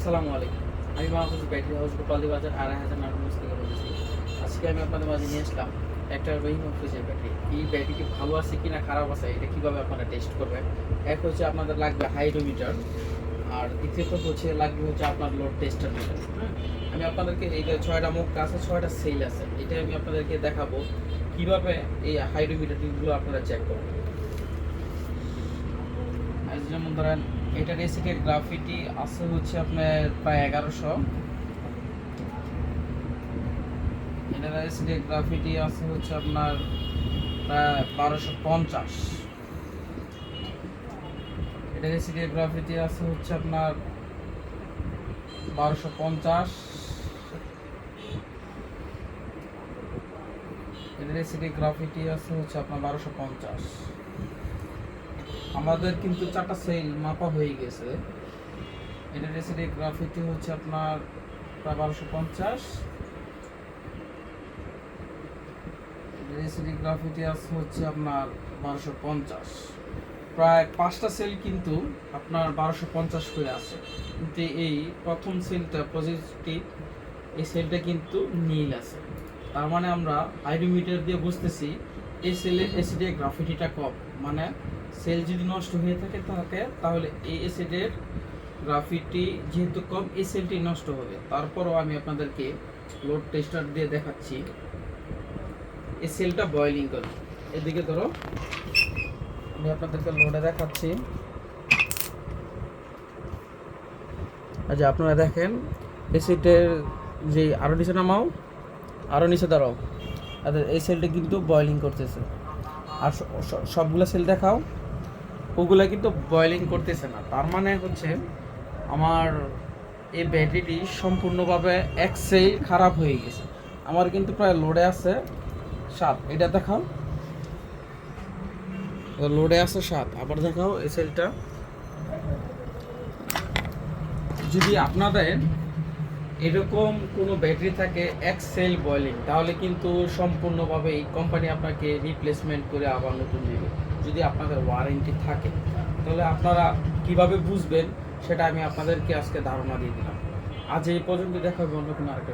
আসসালামু আলাইকুম। আমি মাহফুজ ব্যাটারি হাউস গোপালদি বাজার আড়াই হাজার নাটক থেকে বলেছি আজকে আমি আপনাদের মাঝে নিয়ে আসলাম একটা রহিম অফিসের ব্যাটারি এই ব্যাটারিটি ভালো আছে কিনা, খারাপ আছে, এটা কীভাবে আপনারা টেস্ট করবেন? এক হচ্ছে আপনাদের লাগবে হাইড্রোমিটার, আর দ্বিতীয়ত হচ্ছে লাগবে হচ্ছে আপনার লোড টেস্টার মিটার আমি আপনাদেরকে এই যে ছয়টা মুখ আছে, ছয়টা সেল আছে এটা আমি আপনাদেরকে দেখাবো। কীভাবে এই হাইড্রোমিটারগুলো আপনারা চেক করবেন? যেমন ধরেন এটার এসিকের গ্রাফিটি আছে হচ্ছে আপনার প্রায় এগারোশো। এটার এসিকের গ্রাফিটি আছে হচ্ছে আপনার প্রায় বারোশো পঞ্চাশ। এটার এসিকের গ্রাফিটি আছে হচ্ছে আপনার বারোশো পঞ্চাশ। এটার এসিকের গ্রাফিটি আছে হচ্ছে আপনার বারোশো পঞ্চাশ। আমাদের কিন্তু চারটা সেল মাপা হয়ে গেছে। এটার এসিডি গ্রাফিটি হচ্ছে আপনার প্রায় বারোশো পঞ্চাশ। এসিডি গ্রাফিটি হচ্ছে আপনার বারোশো পঞ্চাশ। প্রায় পাঁচটা সেল কিন্তু আপনার বারোশো পঞ্চাশ করে আছে। কিন্তু এই প্রথম সেলটা পজিটিভ এই সেলটা কিন্তু নীল আছে। তার মানে আমরা আইডোমিটার দিয়ে বুঝতেছি এই সেলের এসিডি গ্রাফিটিটা কম। মানে সেল যদি নষ্ট হয়ে থাকে থাকে তাহলে এই অ্যাসিডের গ্রাফিটি যেহেতু কম, এই সেলটি নষ্ট হবে। তারপরও আমি আপনাদেরকে লোড টেস্টার দিয়ে দেখাচ্ছি। এই সেলটা বয়লিং করে। এদিকে ধরো, আমি আপনাদেরকে লোডে দেখাচ্ছি। আচ্ছা আপনারা দেখেন এসিডের যে আরও নিচে নামাও আরও নিচে দাঁড়াও। আচ্ছা এই সেলটা কিন্তু বয়লিং করতেছে। আর সবগুলো সেল দেখাও। ওগুলা কিন্তু বয়লিং করতেছে না। তার মানে হচ্ছে আমার এই ব্যাটারিটি সম্পূর্ণভাবে এক সেল খারাপ হয়ে গেছে। আমার কিন্তু প্রায় লোডে আছে সাত। এটা দেখাও। লোডে আছে সাত। আবার দেখাও এই সেলটা যদি আপনাদের এরকম কোনো ব্যাটারি থাকে এক সেল বয়লিং তাহলে কিন্তু সম্পূর্ণভাবে এই কোম্পানি আপনাকে রিপ্লেসমেন্ট করে আবার নতুন দেবে। যদি আপনাদের ওয়ারেন্টি থাকে, তাহলে আপনারা কীভাবে বুঝবেন সেটা আমি আপনাদেরকে আজকে ধারণা দিয়ে দিলাম আজ এই পর্যন্ত দেখা হবে অন্য কোনো আরেকটা।